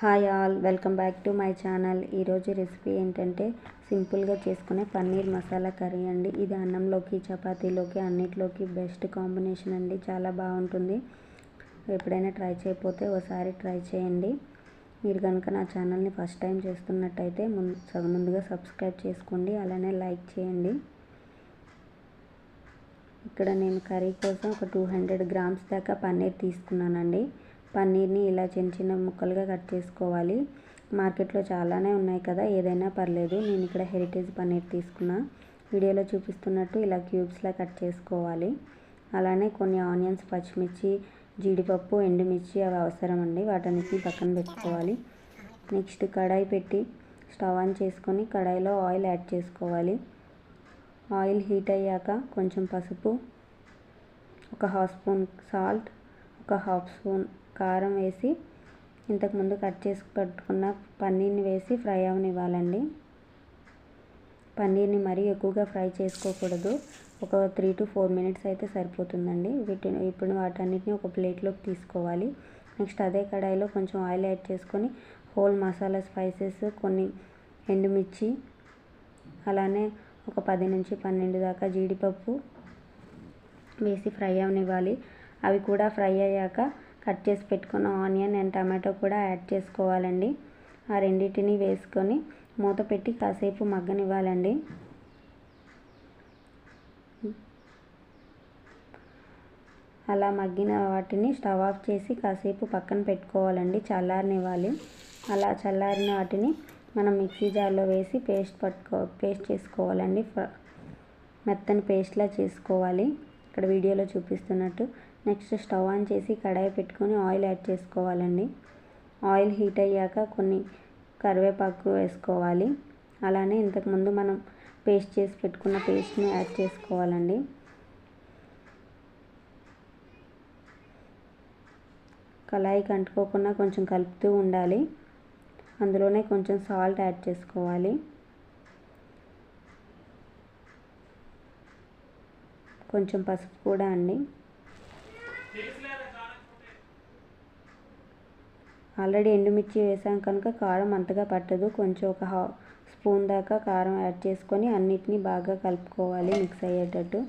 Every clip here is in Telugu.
Hi all welcome back to my channel. ఈరోజు రెసిపీ ఏంటంటే సింపుల్గా చేసుకునే పన్నీర్ మసాలా కర్రీ అండి. ఇది అన్నంలోకి చపాతీలోకి అన్నిటిలోకి బెస్ట్ కాంబినేషన్ అండి. చాలా బాగుంటుంది. ఎప్పుడైనా ట్రై చేయకపోతే ఒకసారి ట్రై చేయండి. మీరు కనుక నా ఛానల్ని ఫస్ట్ టైం చేస్తున్నట్టయితే ముందు ముందుగా సబ్స్క్రైబ్ చేసుకోండి. అలానే లైక్ చేయండి. ఇక్కడ నేను కర్రీ కోసం ఒక టూ హండ్రెడ్ గ్రామ్స్ దాకా పన్నీర్ తీసుకున్నానండి. పన్నీర్ని ఇలా చిన్న చిన్న ముక్కలుగా కట్ చేసుకోవాలి. మార్కెట్లో చాలానే ఉన్నాయి కదా ఏదైనా పర్లేదు. నేను ఇక్కడ హెరిటేజ్ పన్నీర్ తీసుకున్నా. వీడియోలో చూపిస్తున్నట్టు ఇలా క్యూబ్స్లా కట్ చేసుకోవాలి. అలానే కొన్ని ఆనియన్స్ పచ్చిమిర్చి జీడిపప్పు ఎండుమిర్చి అవి అవసరం అండి. వాటన్నిటిని పక్కన పెట్టుకోవాలి. నెక్స్ట్ కడాయి పెట్టి స్టవ్ ఆన్ చేసుకొని కడాయిలో ఆయిల్ యాడ్ చేసుకోవాలి. ఆయిల్ హీట్ అయ్యాక కొంచెం పసుపు ఒక హాఫ్ స్పూన్ సాల్ట్ ఒక హాఫ్ స్పూన్ కారం వేసి ఇంతకుముందు కట్ చేసి పెట్టుకున్న పన్నీర్ని వేసి ఫ్రై అవనివ్వాలండి. పన్నీర్ని మరీ ఎక్కువగా ఫ్రై చేసుకోకూడదు. ఒక త్రీ టు ఫోర్ మినిట్స్ అయితే సరిపోతుందండి. వీటిని ఇప్పుడు వాటన్నిటిని ఒక ప్లేట్లోకి తీసుకోవాలి. నెక్స్ట్ అదే కడాయిలో కొంచెం ఆయిల్ యాడ్ చేసుకొని హోల్ మసాలా స్పైసెస్ కొన్ని ఎండుమిర్చి అలానే ఒక పది నుంచి పన్నెండు దాకా జీడిపప్పు వేసి ఫ్రై అవనివ్వాలి. అవి కూడా ఫ్రై అయ్యాక కట్ చేసి పెట్టుకున్న ఆనియన్ అండ్ టమాటో కూడా యాడ్ చేసుకోవాలండి. ఆ రెండింటిని వేసుకొని మూత పెట్టి కాసేపు మగ్గనివ్వాలండి. అలా మగ్గిన వాటిని స్టవ్ ఆఫ్ చేసి కాసేపు పక్కన పెట్టుకోవాలండి చల్లారనివ్వాలి. అలా చల్లారిన వాటిని మనం మిక్సీ జార్లో వేసి పేస్ట్ పట్టుకో పేస్ట్ చేసుకోవాలండి. మెత్తని పేస్ట్లా చేసుకోవాలి. ఇక్కడ వీడియోలో చూపిస్తున్నట్టు నెక్స్ట్ స్టవ్ ఆన్ చేసి కడాయి పెట్టుకొని ఆయిల్ యాడ్ చేసుకోవాలండి. ఆయిల్ హీట్ అయ్యాక కొన్ని కరివేపాకు వేసుకోవాలి. అలానే ఇంతకుముందు మనం పేస్ట్ చేసి పెట్టుకున్న పేస్ట్ని యాడ్ చేసుకోవాలండి. కళాయికి అంటుకోకుండా కొంచెం కలుపుతూ ఉండాలి. అందులోనే కొంచెం సాల్ట్ యాడ్ చేసుకోవాలి. కొంచెం పసుపు కూడా అండి. ఆల్రెడీ ఎండుమిర్చి వేసాం కనుక కారం అంతగా పట్టదు. కొంచెం ఒక హా స్పూన్ దాకా కారం యాడ్ చేసుకొని అన్నిటినీ బాగా కలుపుకోవాలి మిక్స్ అయ్యేటట్టు.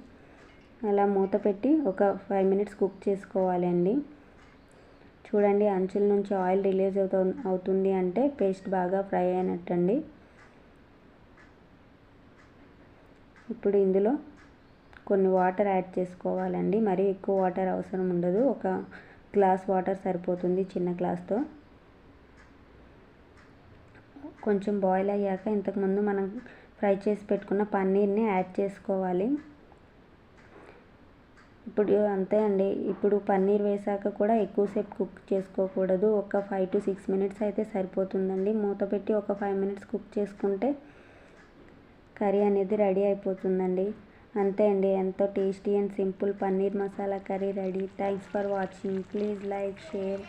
అలా మూత పెట్టి ఒక ఫైవ్ మినిట్స్ కుక్ చేసుకోవాలండి చూడండి అంచుల నుంచి ఆయిల్ రిలీజ్ అవుతు అవుతుంది అంటే పేస్ట్ బాగా ఫ్రై అయినట్టండి. ఇప్పుడు ఇందులో కొన్ని వాటర్ యాడ్ చేసుకోవాలండి. మరీ ఎక్కువ వాటర్ అవసరం ఉండదు. ఒక గ్లాస్ వాటర్ సరిపోతుంది చిన్న గ్లాస్తో. కొంచెం బాయిల్ అయ్యాక ఇంతకుముందు మనం ఫ్రై చేసి పెట్టుకున్న పన్నీర్ని యాడ్ చేసుకోవాలి. ఇప్పుడు అంతే అండి. ఇప్పుడు పన్నీర్ వేసాక కూడా ఎక్కువసేపు కుక్ చేసుకోకూడదు. ఒక ఫైవ్ టు సిక్స్ మినిట్స్ అయితే సరిపోతుందండి. మూత పెట్టి ఒక ఫైవ్ మినిట్స్ కుక్ చేసుకుంటే కర్రీ అనేది రెడీ అయిపోతుందండి. అంతే అండి. ఎంతో tasty and simple paneer masala curry ready. Thanks for watching. Please like share.